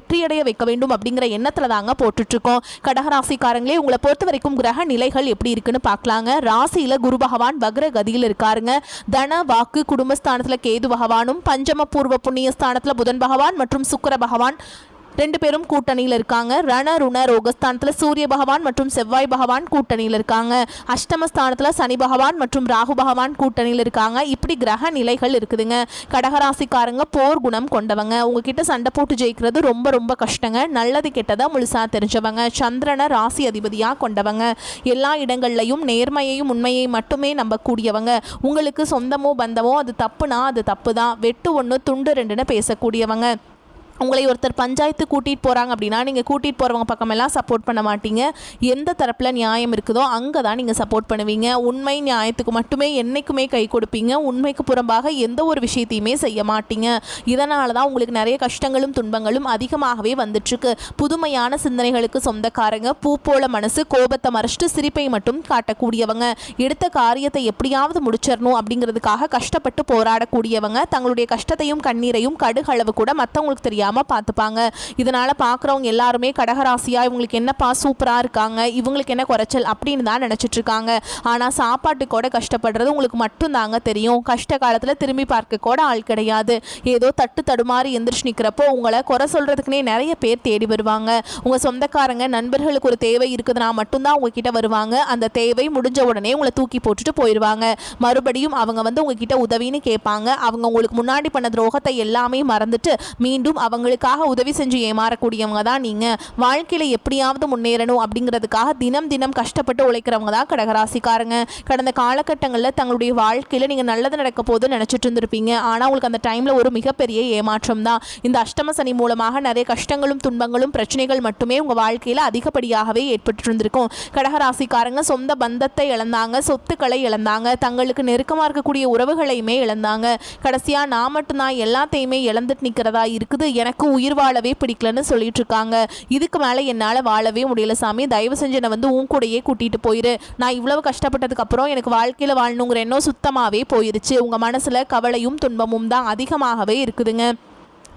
வெற்றியடைய வைக்க வேண்டும் அப்படிங்கிற எண்ணத்துல தாங்க போட்டுட்டு இருக்கோம் கடகராசிக்காரங்களே உங்களை பொறுத்த வரைக்கும் கிரக நிலைகள் எப்படி இருக்குன்னு பார்க்கலாங்க. ராசியில குரு பகவான் வக்ர கதியில் இருக்காருங்க. தன வாக்கு குடும்பஸ்தானத்துல கேது பகவானும் பஞ்சம பூர்வ புண்ணிய ஸ்தானத்துல புதன் பகவான் மற்றும் சுக்கர பகவான் ரெண்டு பேரும் கூட்டணியில் இருக்காங்க. ரண ருண ரோகஸ்தானத்தில் சூரிய பகவான் மற்றும் செவ்வாய் பகவான் கூட்டணியில் இருக்காங்க. அஷ்டமஸ்தானத்தில் சனி பகவான் மற்றும் ராகு பகவான் கூட்டணியில் இருக்காங்க. இப்படி கிரக நிலைகள் இருக்குதுங்க. கடகராசிக்காரங்க போர் குணம் கொண்டவங்க. உங்ககிட்ட சண்டை போட்டு ஜெயிக்கிறது ரொம்ப ரொம்ப கஷ்டங்க. நல்லது கெட்டதாக முழுசாக தெரிஞ்சவங்க. சந்திரனை ராசி அதிபதியாக கொண்டவங்க. எல்லா இடங்கள்லையும் நேர்மையையும் உண்மையை மட்டுமே நம்பக்கூடியவங்க. உங்களுக்கு சொந்தமோ பந்தமோ அது தப்புனா அது தப்பு தான் வெட்டு ஒன்று துண்டு ரெண்டுன்னு பேசக்கூடியவங்க. உங்களை ஒருத்தர் பஞ்சாயத்து கூட்டிகிட்டு போகிறாங்க அப்படின்னா நீங்கள் கூட்டிகிட்டு போகிறவங்க பக்கமெல்லாம் சப்போர்ட் பண்ண மாட்டீங்க. எந்த தரப்பில் நியாயம் இருக்குதோ அங்கே தான் நீங்கள் சப்போர்ட் பண்ணுவீங்க. உண்மை நியாயத்துக்கு மட்டுமே என்றைக்குமே கை கொடுப்பீங்க. உண்மைக்கு புறம்பாக எந்த ஒரு விஷயத்தையுமே செய்ய மாட்டீங்க. இதனால தான் உங்களுக்கு நிறைய கஷ்டங்களும் துன்பங்களும் அதிகமாகவே வந்துட்டுருக்கு. புதுமையான சிந்தனைகளுக்கு சொந்தக்காரங்க பூ போல மனசு கோபத்தை மறைச்சிட்டு சிரிப்பை மட்டும் காட்டக்கூடியவங்க எடுத்த காரியத்தை எப்படியாவது முடிச்சிடணும் அப்படிங்கிறதுக்காக கஷ்டப்பட்டு போராடக்கூடியவங்க தங்களுடைய கஷ்டத்தையும் கண்ணீரையும் கடுகளவு கூட மற்றவங்களுக்கு தெரியாமல் பார்த்துப்பாங்க. இதனால் பார்க்குறவங்க எல்லாருமே கடகராசியாக இவங்களுக்கு என்னப்பா சூப்பராக இருக்காங்க இவங்களுக்கு என்ன குறைச்சல் அப்படின்னு தான் நினச்சிட்ருக்காங்க ஆனால் சாப்பாட்டு கூட கஷ்டப்படுறது உங்களுக்கு மட்டும்தாங்க தெரியும். கஷ்ட காலத்தில் திரும்பி பார்க்க கூட ஆள் கிடையாது. ஏதோ தட்டு தடுமாறி எந்திரிச்சு நிற்கிறப்போ உங்களை குறை சொல்கிறதுக்குனே நிறைய பேர் தேடி வருவாங்க. உங்கள் சொந்தக்காரங்க நண்பர்களுக்கு ஒரு தேவை இருக்குதுன்னா மட்டும்தான் உங்ககிட்ட வருவாங்க. அந்த தேவை முடிஞ்ச உடனே உங்களை தூக்கி போட்டுட்டு போயிடுவாங்க மறுபடியும் அவங்க வந்து உங்ககிட்ட உதவின்னு கேட்பாங்க. அவங்க உங்களுக்கு முன்னாடி பண்ண துரோகத்தை எல்லாமே மறந்துட்டு மீண்டும் அவங்க அவங்களுக்காக உதவி செஞ்சு ஏமாறக்கூடியவங்க தான் நீங்கள் வாழ்க்கையில் எப்படியாவது முன்னேறணும் அப்படிங்கிறதுக்காக தினம் தினம் கஷ்டப்பட்டு உழைக்கிறவங்க தான் கடகராசிக்காரங்க. கடந்த காலகட்டங்களில் தங்களுடைய வாழ்க்கையில் நீங்கள் நல்லது நடக்க போது நினச்சிட்டு இருந்திருப்பீங்க. ஆனால் உங்களுக்கு அந்த டைமில் ஒரு மிகப்பெரிய ஏமாற்றம் தான். இந்த அஷ்டம சனி மூலமாக நிறைய கஷ்டங்களும் துன்பங்களும் பிரச்சனைகள் மட்டுமே உங்கள் வாழ்க்கையில் அதிகப்படியாகவே ஏற்பட்டு இருந்திருக்கும். கடகராசிக்காரங்க சொந்த பந்தத்தை இழந்தாங்க சொத்துக்களை இழந்தாங்க தங்களுக்கு நெருக்கமாக இருக்கக்கூடிய உறவுகளையுமே இழந்தாங்க. கடைசியாக நான் மட்டும்தான் எல்லாத்தையுமே இழந்துட்டு நிற்கிறதா இருக்குது. எனக்கு உயிர் வாழவே பிடிக்கலன்னு சொல்லிட்டு இருக்காங்க இதுக்கு மேலே என்னால் வாழவே முடியல சாமி. தயவு செஞ்சு என்னை வந்து உன் கூடயே கூட்டிகிட்டு போயிரு. நான் இவ்வளவு கஷ்டப்பட்டதுக்கு அப்புறம் எனக்கு வாழ்க்கையில் வாழணுங்கிற எண்ணம் சுத்தமாகவே போயிருச்சு. உங்கள் மனசில் கவலையும் துன்பமும் தான் அதிகமாகவே இருக்குதுங்க.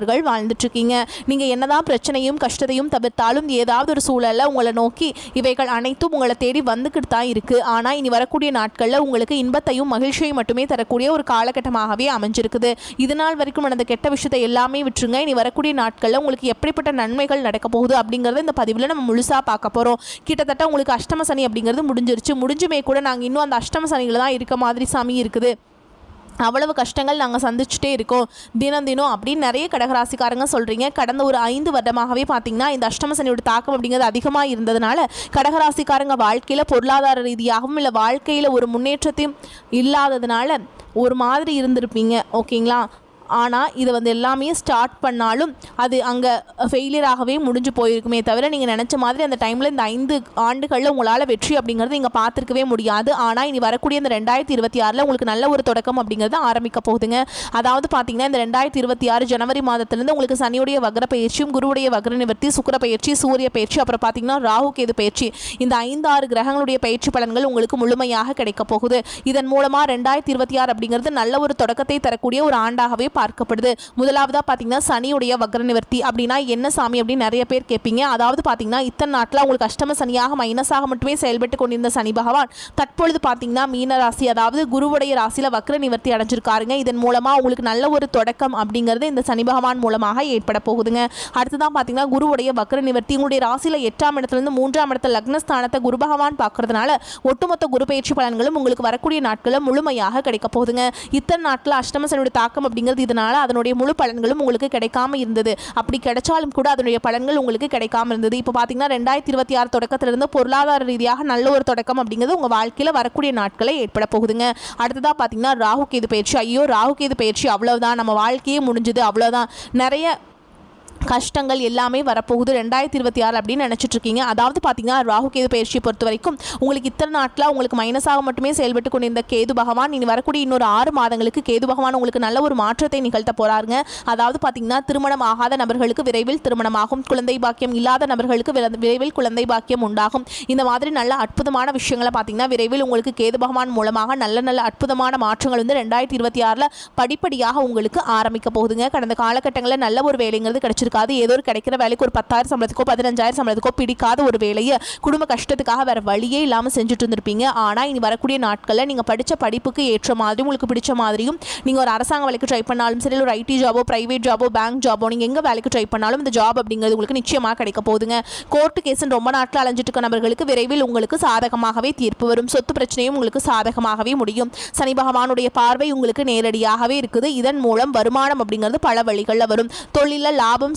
நபர்கள் வாழ்ந்துட்டு இருக்கீங்க நீங்க என்னதான் பிரச்சனையும் கஷ்டத்தையும் தவிர்த்தாலும் ஏதாவது ஒரு சூழல்ல உங்களை நோக்கி இவைகள் அனைத்தும் உங்களை தேடி வந்துக்கிட்டு தான் இருக்கு. ஆனா இனி வரக்கூடிய நாட்கள்ல உங்களுக்கு இன்பத்தையும் மகிழ்ச்சியையும் மட்டுமே தரக்கூடிய ஒரு காலகட்டமாகவே அமைஞ்சிருக்குது. இது நாள் வரைக்கும் நடந்த கெட்ட விஷயத்தை எல்லாமே விட்டுருங்க. இனி வரக்கூடிய நாட்கள்ல உங்களுக்கு எப்படிப்பட்ட நன்மைகள் நடக்க போகுது அப்படிங்கறத இந்த பதிவில் நம்ம முழுசா பார்க்க போறோம். கிட்டத்தட்ட உங்களுக்கு அஷ்டம சனி அப்படிங்கிறது முடிஞ்சிருச்சு. முடிஞ்சுமே கூட நாங்கள் இன்னும் அந்த அஷ்டம சனியில் தான் இருக்க மாதிரி சாமி இருக்குது. அவ்வளவு கஷ்டங்கள் நாங்கள் சந்திச்சுட்டே இருக்கோம். தினம் தினம் அப்படின்னு நிறைய கடகராசிக்காரங்க சொல்கிறீங்க கடந்த ஒரு ஐந்து வருடமாகவே பார்த்தீங்கன்னா இந்த அஷ்டம சனியோட தாக்கம் அப்படிங்கிறது அதிகமாக இருந்ததுனால கடகராசிக்காரங்க வாழ்க்கையில் பொருளாதார ரீதியாகவும் இல்லை வாழ்க்கையில் ஒரு முன்னேற்றத்தையும் இல்லாததுனால ஒரு மாதிரி இருந்திருப்பீங்க. ஓகேங்களா? ஆனால் இதை வந்து எல்லாமே ஸ்டார்ட் பண்ணாலும் அது அங்கே ஃபெயிலியராகவே முடிஞ்சு போயிருக்குமே தவிர நீங்கள் நினச்ச மாதிரி அந்த டைமில் இந்த ஐந்து ஆண்டுகளில் உங்களால் வெற்றி அப்படிங்கிறது நீங்கள் பார்த்துருக்கவே முடியாது. ஆனால் இனி வரக்கூடிய இந்த ரெண்டாயிரத்தி இருபத்தி ஆறில் உங்களுக்கு நல்ல ஒரு தொடக்கம் அப்படிங்கிறது ஆரம்பிக்க போகுதுங்க. அதாவது பார்த்தீங்கன்னா இந்த ரெண்டாயிரத்தி இருபத்தி ஆறு ஜனவரி மாதத்துலேருந்து உங்களுக்கு சனியுடைய வக்ர பயிற்சியும் குருவுடைய வக்ர நிவர்த்தி சுக்கர பயிற்சி சூரிய பயிற்சி அப்புறம் பார்த்தீங்கன்னா ராகு கேது பயிற்சி இந்த ஐந்து ஆறு கிரகங்களுடைய பயிற்சி பலன்கள் உங்களுக்கு முழுமையாக கிடைக்க போகுது. இதன் மூலமாக ரெண்டாயிரத்தி இருபத்தி ஆறு அப்படிங்கிறது நல்ல ஒரு தொடக்கத்தை தரக்கூடிய ஒரு ஆண்டாகவே பார்க்கப்படுது. முதலாவதாக பார்த்தீங்கன்னா சனியுடைய வக்ர நிவர்த்தி அப்படின்னா என்ன சாமி அப்படின்னு நிறைய பேர் கேட்பீங்க அதாவது பார்த்தீங்கன்னா இத்தனை நாட்டில் உங்களுக்கு அஷ்டம சனியாக மைனஸாக மட்டுமே செயல்பட்டு கொண்டிருந்த சனி பகவான் தற்பொழுது பார்த்தீங்கன்னா மீன ராசி அதாவது குருவுடைய ராசியில் வக்ர நிவர்த்தி அடைஞ்சிருக்காருங்க. இதன் மூலமாக உங்களுக்கு நல்ல ஒரு தொடக்கம் அப்படிங்கிறது இந்த சனி பகவான் மூலமாக ஏற்பட போகுதுங்க. அடுத்ததான் பார்த்தீங்கன்னா குருவுடைய வக்ர நிவர்த்தி உங்களுடைய ராசியில் எட்டாம் இடத்துலேருந்து மூன்றாம் இடத்துல லக்னஸ்தானத்தை குரு பகவான் பார்க்கறதுனால ஒட்டுமொத்த குரு பயிற்சி பலன்களும் உங்களுக்கு வரக்கூடிய நாட்களில் முழுமையாக கிடைக்க போகுதுங்க. இத்தனை நாட்டில் அஷ்டம சனியுடைய தாக்கம் அப்படிங்கிறது இதனால அதனுடைய முழு பலன்களும் உங்களுக்கு கிடைக்காம இருந்தது. அப்படி கிடைச்சாலும் கூட அதனுடைய பலன்கள் உங்களுக்கு கிடைக்காம இருந்தது. இப்போ பார்த்தீங்கன்னா ரெண்டாயிரத்தி இருபத்தி ஆறு தொடக்கத்திலிருந்து பொருளாதார ரீதியாக நல்ல ஒரு தொடக்கம் அப்படிங்கிறது உங்கள் வாழ்க்கையில் வரக்கூடிய நாட்களை ஏற்பட போகுதுங்க. அடுத்ததாக பார்த்தீங்கன்னா ராகு கேது பயிற்சி. ஐயோ ராகு கேது பயிற்சி அவ்வளோதான் நம்ம வாழ்க்கையே முடிஞ்சுது அவ்வளோதான் நிறைய கஷ்டங்கள் எல்லாமே வரப்போகுது. ரெண்டாயிரத்தி இருபத்தி ஆறு அப்படின்னு நினச்சிட்டு இருக்கீங்க அதாவது பார்த்தீங்கன்னா ராகு கேது பயிற்சியை பொறுத்த வரைக்கும் உங்களுக்கு இத்தனை நாட்டில் உங்களுக்கு மைனஸாக மட்டுமே செயல்பட்டு கொண்டிருந்த கேது பகவான் இனி வரக்கூடிய இன்னொரு ஆறு மாதங்களுக்கு கேது பகவான் உங்களுக்கு நல்ல ஒரு மாற்றத்தை நிகழ்த்த போறாருங்க. அதாவது பார்த்தீங்கன்னா திருமணம் ஆகாத நபர்களுக்கு விரைவில் திருமணமாகும். குழந்தை பாக்கியம் இல்லாத நபர்களுக்கு விரைவில் குழந்தை பாக்கியம் உண்டாகும். இந்த மாதிரி நல்ல அற்புதமான விஷயங்களை பார்த்தீங்கன்னா விரைவில் உங்களுக்கு கேது பகவான் மூலமாக நல்ல நல்ல அற்புதமான மாற்றங்கள் வந்து ரெண்டாயிரத்தி இருபத்தி ஆறில் படிப்படியாக உங்களுக்கு ஆரம்பிக்க போகுதுங்க. கடந்த காலகட்டங்களில் நல்ல ஒரு வேலைங்கிறது இருக்காது ஏதோ ஒரு கிடைக்கிற வேலைக்கு ஒரு பத்தாயிரம் சம்பளத்துக்கோ பதினஞ்சாயிரம் சம்பளத்துக்கோ பிடிக்காத ஒரு வேலையை குடும்ப கஷ்டத்துக்காக வேற வழியே இல்லாமல் செஞ்சுட்டு இருந்திருப்பீங்க. ஆனால் இனி வரக்கூடிய நாட்களில் நீங்கள் படித்த படிப்புக்கு ஏற்ற மாதிரி உங்களுக்கு பிடிச்ச மாதிரியும் நீங்கள் ஒரு அரசாங்க வேலைக்கு ட்ரை பண்ணாலும் சரி ஒரு ஐடி ஜாபோ பிரைவேட் ஜாபோ பேங்க் ஜாபோ நீங்கள் எங்கே வேலைக்கு ட்ரை பண்ணாலும் இந்த ஜாப் அப்படிங்கிறது உங்களுக்கு நிச்சயமாக கிடைக்க போகுதுங்க. கோர்ட்டு கேஸ்ன்னு ரொம்ப நாட்டில் அலைஞ்சிட்டு இருக்க நபர்களுக்கு விரைவில் உங்களுக்கு சாதகமாகவே தீர்ப்பு வரும். சொத்து பிரச்சனையும் உங்களுக்கு சாதகமாகவே முடியும். சனி பகவானுடைய பார்வை உங்களுக்கு நேரடியாகவே இருக்குது. இதன் மூலம் வருமானம் அப்படிங்கிறது பல வழிகளில் வரும். தொழிலில் லாபம்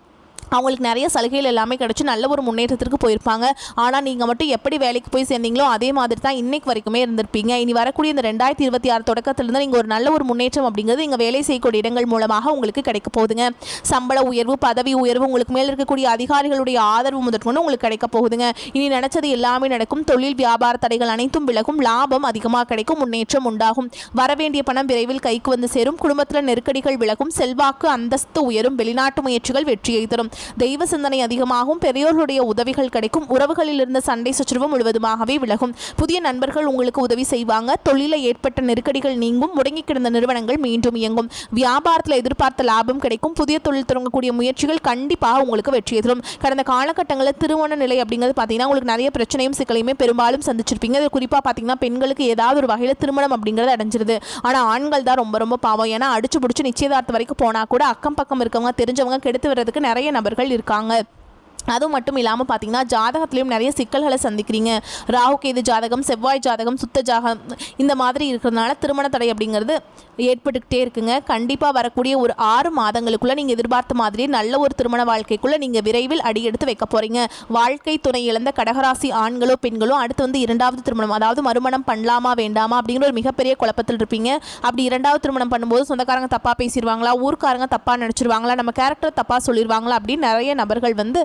அவங்களுக்கு நிறைய சலுகைகள் எல்லாமே கிடச்சி நல்ல ஒரு முன்னேற்றத்திற்கு போயிருப்பாங்க. ஆனால் நீங்கள் மட்டும் எப்படி வேலைக்கு போய் சேர்ந்தீங்களோ அதே மாதிரி தான் இன்னைக்கு வரைக்குமே இருந்திருப்பீங்க. இனி வரக்கூடிய இந்த ரெண்டாயிரத்தி இருபத்தி ஆறு தொடக்கத்திலிருந்து நீங்கள் ஒரு நல்ல ஒரு முன்னேற்றம் அப்படிங்கிறது இங்கே வேலை செய்யக்கூடிய இடங்கள் மூலமாக உங்களுக்கு கிடைக்க போகுதுங்க. சம்பள உயர்வு பதவி உயர்வு உங்களுக்கு மேல் இருக்கக்கூடிய அதிகாரிகளுடைய ஆதரவு முதற்கொண்டு உங்களுக்கு கிடைக்க போகுதுங்க. இனி நினைச்சது எல்லாமே நடக்கும். தொழில் வியாபார தடைகள் அனைத்தும் விலகும். லாபம் அதிகமாக கிடைக்கும். முன்னேற்றம் உண்டாகும். வரவேண்டிய பணம் விரைவில் கைக்கு வந்து சேரும். குடும்பத்தில் நெருக்கடிகள் விலகும். செல்வாக்கு அந்தஸ்து உயரும். வெளிநாட்டு முயற்சிகள் வெற்றியை தரும். தெய்வ சிந்தனை அதிகமாகும் பெரியோர்களுடைய உதவிகள் கிடைக்கும் உறவுகளில் இருந்த சண்டை சச்சரவு முழுவதுமாகவே விலகும். புதிய நண்பர்கள் உங்களுக்கு உதவி செய்வாங்க. தொழிலில் ஏற்பட்ட நெருக்கடிகள் நீங்கும் முடங்கி கிடந்த நிறுவனங்கள் மீண்டும் இயங்கும். வியாபாரத்தில் எதிர்பார்த்த லாபம் கிடைக்கும். புதிய தொழில் தொடங்கக்கூடிய முயற்சிகள் கண்டிப்பாக உங்களுக்கு வெற்றியை தரும் கடந்த காலகட்டங்களில் திருமண நிலை அப்படிங்கிறது பார்த்தீங்கன்னா உங்களுக்கு நிறைய பிரச்சனையும் சிக்கலையுமே பெரும்பாலும் சந்திச்சிருப்பீங்க. இது குறிப்பாக பார்த்தீங்கன்னா பெண்களுக்கு ஏதாவது ஒரு வகையில் திருமணம் அப்படிங்கிறது அடைஞ்சிருது. ஆனால் ஆண்கள் தான் ரொம்ப ரொம்ப பாவம். ஏன்னா அடிச்சு பிடிச்சி நிச்சயதார்த்தம் வரைக்கும் போனால் கூட அக்கம் பக்கம் இருக்கவங்க தெரிஞ்சவங்க கெடுத்து வர்றதுக்கு நிறைய நபர் நபர்கள் இருக்காங்க. அதுவும் மட்டும் இல்லாமல் பார்த்தீங்கன்னா ஜாதகத்துலேயும் நிறைய சிக்கல்களை சந்திக்கிறீங்க. ராகு கேது ஜாதகம் செவ்வாய் ஜாதகம் சுத்த ஜாதகம் இந்த மாதிரி இருக்கிறதுனால திருமண தடை அப்படிங்கிறது ஏற்பட்டுக்கிட்டே இருக்குங்க. கண்டிப்பாக வரக்கூடிய ஒரு ஆறு மாதங்களுக்குள்ளே நீங்கள் எதிர்பார்த்த மாதிரி நல்ல ஒரு திருமண வாழ்க்கைக்குள்ளே நீங்கள் விரைவில் அடியெடுத்து வைக்க போகிறீங்க வாழ்க்கை துணை இழந்த கடகராசி ஆண்களோ பெண்களோ அடுத்து வந்து இரண்டாவது திருமணம் அதாவது மறுமணம் பண்ணலாமா வேண்டாமா அப்படிங்கிற ஒரு மிகப்பெரிய குழப்பத்தில் இருப்பீங்க. அப்படி இரண்டாவது திருமணம் பண்ணும்போது சொந்தக்காரங்க தப்பாக பேசிடுவாங்களா ஊர்க்காரங்க தப்பாக நினச்சிருவாங்களா நம்ம கேரக்டர் தப்பாக சொல்லிடுவாங்களா அப்படின்னு நிறைய நபர்கள் வந்து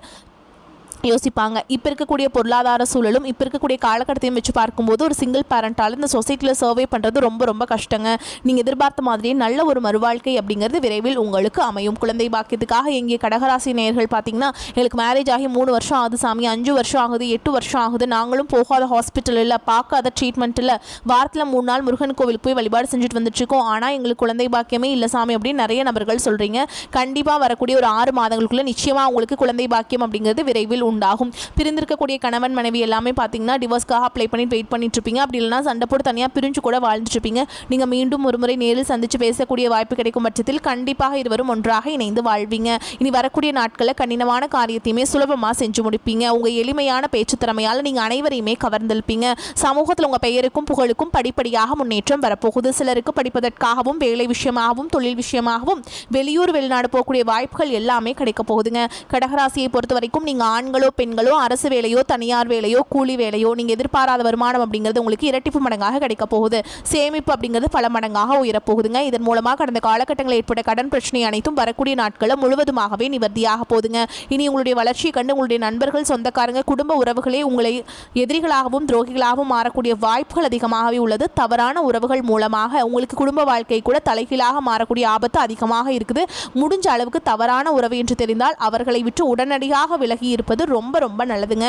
யோசிப்பாங்க. இப்போ இருக்கக்கூடிய பொருளாதார சூழலும் இப்போ இருக்கக்கூடிய காலகட்டத்தையும் வச்சு பார்க்கும்போது ஒரு சிங்கிள் பேரண்டால் இந்த சொசைட்டியில் சர்வே பண்ணுறது ரொம்ப ரொம்ப கஷ்டங்க. நீங்கள் எதிர்பார்த்த மாதிரியே நல்ல ஒரு மறுவாழ்க்கை அப்படிங்கிறது விரைவில் உங்களுக்கு அமையும். குழந்தை பாக்கியத்துக்காக எங்கே கடகராசி நேயர்கள் பார்த்தீங்கன்னா எங்களுக்கு மேரேஜ் ஆகி மூணு வருஷம் ஆகுது சாமி. அஞ்சு வருஷம் ஆகுது எட்டு வருஷம் ஆகுது. நாங்களும் போகாத ஹாஸ்பிட்டல் இல்லை பார்க்காத ட்ரீட்மெண்ட் இல்லை வாரத்தில் மூணு நாள் முருகன் கோவில் போய் வழிபாடு செஞ்சுட்டு வந்துட்டுருக்கோம் ஆனால் எங்களுக்கு குழந்தை பாக்கியமே இல்லை சாமி அப்படின்னு நிறைய நபர்கள் சொல்கிறீங்க கண்டிப்பாக வரக்கூடிய ஒரு ஆறு மாதங்களுக்குள்ளே நிச்சயமாக உங்களுக்கு குழந்தை பாக்கியம் அப்படிங்கிறது விரைவில் உண்டாகும். பிரிந்திருக்கக்கூடிய கணவன் மனைவி எல்லாமே பார்த்தீங்கன்னா டிவோர்ஸ்க்காக அப்ளை பண்ணி வெயிட் பண்ணிட்டு இருப்பீங்க. அப்படி இல்லைனா சண்டை போட்டு தனியாக பிரிஞ்சு கூட வாழ்ந்துட்டு இருப்பீங்க. நீங்கள் மீண்டும் ஒரு முறை நேரில் சந்தித்து பேசக்கூடிய வாய்ப்பு கிடைக்கும் பட்சத்தில் கண்டிப்பாக இருவரும் ஒன்றாக இணைந்து வாழ்வீங்க. இனி வரக்கூடிய நாட்களில் கடினமான காரியத்தையுமே சுலபமாக செஞ்சு முடிப்பீங்க. உங்கள் எளிமையான பேச்சு திறமையால் நீங்கள் அனைவரையுமே கவர்ந்திருப்பீங்க சமூகத்தில் உங்கள் பெயருக்கும் புகழுக்கும் படிப்படியாக முன்னேற்றம் வரப்போகுது. சிலருக்கு படிப்பதற்காகவும் வேலை விஷயமாகவும் தொழில் விஷயமாகவும் வெளியூர் வெளிநாடு போகக்கூடிய வாய்ப்புகள் எல்லாமே கிடைக்க போகுதுங்க. கடகராசியை பொறுத்த வரைக்கும் நீங்கள் ஆண்கள் பெண்களோ அரசு வேலையோ தனியார் வேலையோ கூலி வேலையோ நீங்கள் எதிர்பாராத வருமானம் அப்படிங்கிறது உங்களுக்கு இரட்டிப்பு மடங்காக கிடைக்க போகுது. சேமிப்பு அப்படிங்கிறது பல மடங்காக உயரப்போகுதுங்க. இதன் மூலமாக கடந்த காலகட்டங்களில் ஏற்பட்ட கடன் பிரச்சனை அனைத்தும் வரக்கூடிய நாட்களில் முழுவதுமாகவே நிவர்த்தியாக போகுதுங்க. இனி உங்களுடைய வளர்ச்சியை கண்டு உங்களுடைய நண்பர்கள் சொந்தக்காரங்க குடும்ப உறவுகளே உங்களை எதிரிகளாகவும் துரோகிகளாகவும் மாறக்கூடிய வாய்ப்புகள் அதிகமாகவே உள்ளது. தவறான உறவுகள் மூலமாக உங்களுக்கு குடும்ப வாழ்க்கை கூட தலைகீழாக மாறக்கூடிய ஆபத்து அதிகமாக இருக்குது. முடிஞ்ச அளவுக்கு தவறான உறவு என்று தெரிந்தால் அவர்களை விட்டு உடனடியாக விலகி இருப்பது ரொம்ப ரொம்ப நல்லதுங்க.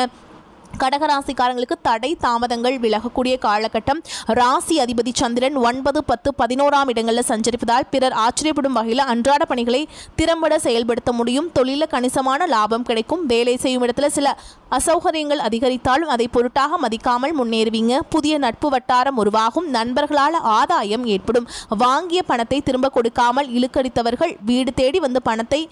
கடகராசிக்காரங்களுக்கு தடை தாமதங்கள் விலகக்கூடிய காலகட்டம். ராசி அதிபதி சந்திரன் ஒன்பது பத்து பதினோராம் இடங்களில் சஞ்சரிப்பதால் பிறர் ஆச்சரியப்படும் வகையில் அன்றாட பணிகளை திறம்பட செயல்படுத்த முடியும். தொழில கணிசமான லாபம் கிடைக்கும். வேலை செய்யும் இடத்துல சில அசௌகரியங்கள் அதிகரித்தாலும் அதை பொருட்டாக மதிக்காமல் முன்னேறுவீங்க. புதிய நட்பு வட்டாரம் உருவாகும். நண்பர்களால் ஆதாயம் ஏற்படும். வாங்கிய பணத்தை திரும்ப கொடுக்காமல் இழுக்கடித்தவர்கள் வீடு தேடி வந்து பணத்தை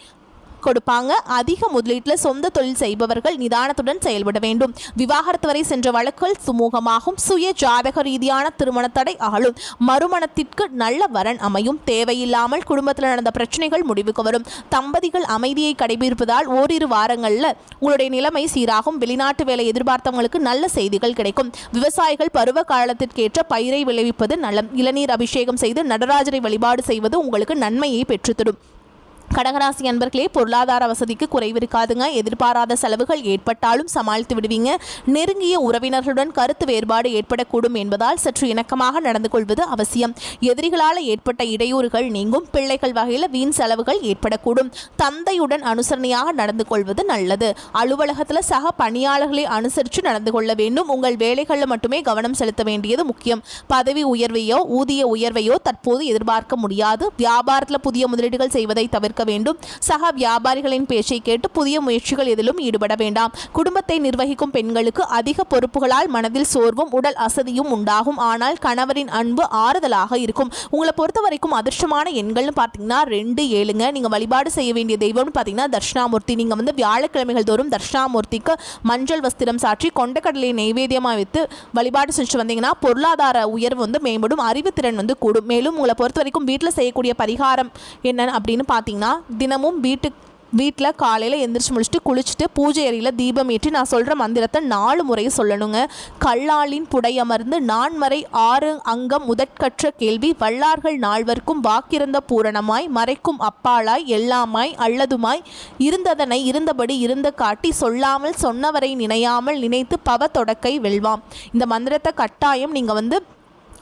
கொடுப்பாங்க. அதிக முதலீட்டில் சொந்த தொழில் செய்பவர்கள் நிதானத்துடன் செயல்பட வேண்டும். விவாகரத்து வரை சென்ற வழக்குகள் சுமூகமாகும். சுய ஜாதக ரீதியான திருமண தடை அகலும். மறுமணத்திற்கு நல்ல வரன் அமையும். தேவையில்லாமல் குடும்பத்தில் நடந்த பிரச்சனைகள் முடிவுக்கு வரும். தம்பதிகள் அமைதியை கடைபிடிப்பதால் ஓரிரு வாரங்களில் உங்களுடைய நிலைமை சீராகும். வெளிநாட்டு வேலை எதிர்பார்த்தவங்களுக்கு நல்ல செய்திகள் கிடைக்கும். விவசாயிகள் பருவ காலத்திற்கேற்ற பயிரை விளைவிப்பது நலம். இளநீர் அபிஷேகம் செய்து நடராஜரை வழிபாடு செய்வது உங்களுக்கு நன்மையை பெற்றுத்தரும். கடகராசி அன்பர்களே பொருளாதார வசதிக்கு குறைவு இருக்காதுங்க. எதிர்பாராத செலவுகள் ஏற்பட்டாலும் சமாளித்து விடுவீங்க. நெருங்கிய உறவினர்களுடன் கருத்து வேறுபாடு ஏற்படக்கூடும் என்பதால் சற்று இணக்கமாக நடந்து கொள்வது அவசியம். எதிரிகளால் ஏற்பட்ட இடையூறுகள் நீங்கும். பிள்ளைகள் வகையில் வீண் செலவுகள் ஏற்படக்கூடும். தந்தையுடன் அனுசரணையாக நடந்து கொள்வது நல்லது. அலுவலகத்தில் சக பணியாளர்களை அனுசரித்து நடந்து கொள்ள வேண்டும். உங்கள் வேலைகளில் மட்டுமே கவனம் செலுத்த வேண்டியது முக்கியம். பதவி உயர்வையோ ஊதிய உயர்வையோ தற்போது எதிர்பார்க்க முடியாது. வியாபாரத்தில் புதிய முதலீடுகள் செய்வதை தவிர்க்க வேண்டும். சக வியாபாரிகளின் பேச்சை கேட்டு புதிய முயற்சிகள் எதிலும் ஈடுபட வேண்டாம். குடும்பத்தை நிர்வகிக்கும் பெண்களுக்கு அதிக பொறுப்புகளால் மனதில் சோர்வும் உடல் அசதியும் உண்டாகும். ஆனால் கணவரின் அன்பு ஆறுதலாக இருக்கும். உங்களை பொறுத்த வரைக்கும் அதிர்ஷ்டமான எண்கள்னு பார்த்தீங்கன்னா ரெண்டு ஏழுங்க. நீங்கள் வழிபாடு செய்ய வேண்டிய தெய்வம்னு பார்த்தீங்கன்னா தர்ஷனாமூர்த்தி நீங்கள் வந்து வியாழக்கிழமைகள் தோறும் தர்ஷனாமூர்த்திக்கு மஞ்சள் வஸ்திரம் சாற்றி கொண்டக்கடலை நெய்வேத்தியமாக வைத்து வழிபாடு செஞ்சு வந்தீங்கன்னா பொருளாதார உயர்வு வந்து மேம்படும் அறிவுத்திறன் வந்து கூடும். மேலும் உங்களை பொறுத்த வரைக்கும் வீட்டில் செய்யக்கூடிய பரிகாரம் என்ன அப்படின்னு பார்த்தீங்கன்னா தினமும் வீட்டுக்கு வீட்டில் காலையில் எந்திரிச்சு முடிச்சுட்டு குளிச்சுட்டு பூஜை அறையில் தீபம் ஏற்றி நான் சொல்கிற மந்திரத்தை நாலு முறையை சொல்லணுங்க. கல்லாளின் புடையமர்ந்து நான்மறை ஆறு அங்கம் முதற்கற்ற கேள்வி வல்லார்கள் நால்வர்க்கும் வாக்கிருந்த பூரணமாய் மறைக்கும் அப்பாலாய் எல்லாமாய் அல்லதுமாய் இருந்ததனை இருந்தபடி இருந்த காட்டி சொல்லாமல் சொன்னவரை நினையாமல் நினைத்து பவ தொடக்கை வெல்வாம். இந்த மந்திரத்தை கட்டாயம் நீங்கள் வந்து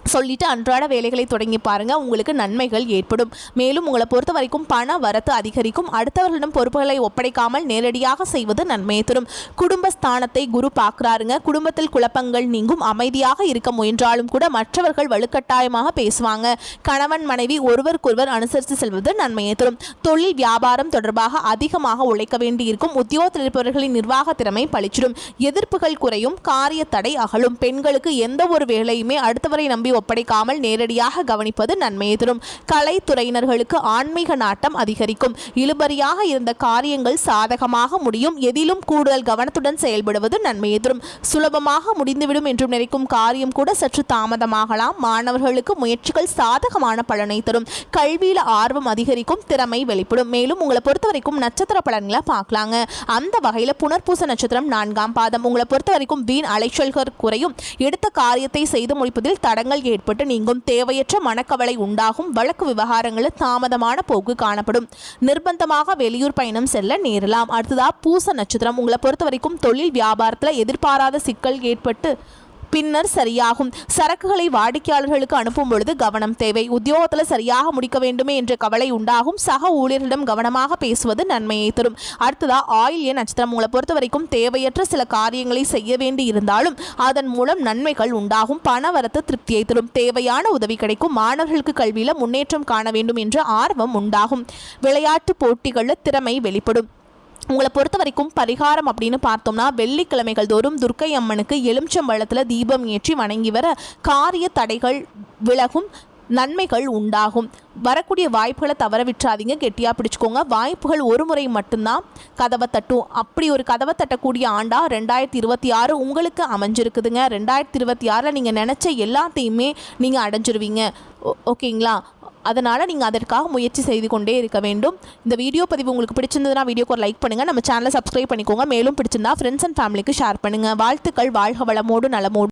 சொல்லிட்டு அன்றாட வேலைகளை தொடங்கி பாருங்க. உங்களுக்கு நன்மைகள் ஏற்படும். மேலும் உங்களை பொறுத்த வரைக்கும் பண வரத்து அதிகரிக்கும். அடுத்தவர்களிடம் பொறுப்புகளை ஒப்படைக்காமல் நேரடியாக செய்வது நன்மையை தரும். குடும்ப ஸ்தானத்தை குரு பார்க்குறாருங்க. குடும்பத்தில் குழப்பங்கள் நீங்கும். அமைதியாக இருக்க முயன்றாலும் கூட மற்றவர்கள் வலுக்கட்டாயமாக பேசுவாங்க. கணவன் மனைவி ஒருவருக்கொருவர் அனுசரித்து செல்வது நன்மையை தரும். தொழில் வியாபாரம் தொடர்பாக அதிகமாக உழைக்க வேண்டியிருக்கும். உத்தியோகத்தில் இருப்பவர்களின் நிர்வாக திறமை பளிச்சிடும். எதிர்ப்புகள் குறையும். காரிய தடை அகலும். பெண்களுக்கு எந்த ஒரு வேலையுமே அடுத்தவரை நம்பி ஒப்படைக்காமல் நேரடியாக கவனிப்பது நன்மையை தரும். கலைத்துறையினர்களுக்கு ஆன்மீக நாட்டம் அதிகரிக்கும். இழுபறியாக இருந்த காரியங்கள் சாதகமாக முடியும். எதிலும் கூடுதல் கவனத்துடன் செயல்படுவது நன்மையை தரும். சுலபமாக முடிந்துவிடும் என்றும் நினைக்கும் காரியம் கூட சற்று தாமதமாகலாம். மாணவர்களுக்கு முயற்சிகள் சாதகமான பலனை தரும். கல்வியில் ஆர்வம் அதிகரிக்கும் திறமை வெளிப்படும். மேலும் உங்களை பொறுத்த வரைக்கும் நட்சத்திர பலன்களை பார்க்கலாங்க. அந்த வகையில் புனர்பூச நட்சத்திரம் நான்காம் பாதம். உங்களை பொறுத்த வரைக்கும் வீண் அலைச்சல்கள் குறையும். எடுத்த காரியத்தை செய்து முடிப்பதில் தடங்கள் ஏற்பட்டு நீங்கும் தேவையற்ற மனக்கவலை உண்டாகும். வழக்கு விவகாரங்களில் தாமதமான போக்கு காணப்படும். நிர்பந்தமாக வெளியூர் பயணம் செல்ல நேரலாம். அடுத்ததா பூச நட்சத்திரம். உங்களை பொறுத்த வரைக்கும் தொழில் வியாபாரத்தில் எதிர்பாராத சிக்கல் ஏற்பட்டு பின்னர் சரியாகும். சரக்குகளை வாடிக்கையாளர்களுக்கு அனுப்பும் பொழுது கவனம் தேவை. உத்தியோகத்தில் சரியாக முடிக்க வேண்டுமே என்ற கவலை உண்டாகும். சக ஊழியர்களிடம் கவனமாக பேசுவது நன்மையை தரும். அடுத்ததா ஆயில் என் நட்சத்திரம் உங்களை பொறுத்த வரைக்கும் தேவையற்ற சில காரியங்களை செய்ய வேண்டி இருந்தாலும் அதன் மூலம் நன்மைகள் உண்டாகும். பணவரத்து திருப்தியை தரும். தேவையான உதவி கிடைக்கும். மாணவர்களுக்கு கல்வியில் முன்னேற்றம் காண வேண்டும் என்ற ஆர்வம் உண்டாகும். விளையாட்டு போட்டிகளில் திறமை வெளிப்படும். உங்களை பொறுத்த வரைக்கும் பரிகாரம் அப்படின்னு பார்த்தோம்னா வெள்ளிக்கிழமைகள் தோறும் துர்க்கை அம்மனுக்கு எலுமிச்சம்பழத்தில் தீபம் ஏற்றி வணங்கி வர காரிய தடைகள் விலகும். நன்மைகள் உண்டாகும். வரக்கூடிய வாய்ப்புகளை தவற விட்டுறாதீங்க கெட்டியாக பிடிச்சிக்கோங்க. வாய்ப்புகள் ஒரு முறை மட்டும்தான். கதவை தட்டும். அப்படி ஒரு கதவை தட்டக்கூடிய ஆண்டா ரெண்டாயிரத்தி இருபத்தி ஆறு உங்களுக்கு அமைஞ்சிருக்குதுங்க. ரெண்டாயிரத்தி இருபத்தி ஆறில் நீங்கள் நினச்ச எல்லாத்தையுமே நீங்கள் அடைஞ்சிருவீங்க. ஓ- ஓகேங்களா? அதனால் நீங்கள் அதற்காக முயற்சி செய்து கொண்டே இருக்க வேண்டும். இந்த வீடியோ பதிவு உங்களுக்கு பிடிச்சிருந்ததுன்னா வீடியோக்கு ஒரு லைக் பண்ணுங்கள் நம்ம சேனலை சப்ஸ்கிரைப் பண்ணிக்கோங்க. மேலும் பிடிச்சிருந்தா ஃப்ரெண்ட்ஸ் அண்ட் ஃபேமிலிக்கு ஷேர் பண்ணுங்கள் வாழ்த்துக்கள். வாழ்க வளமோடு நலமோடு.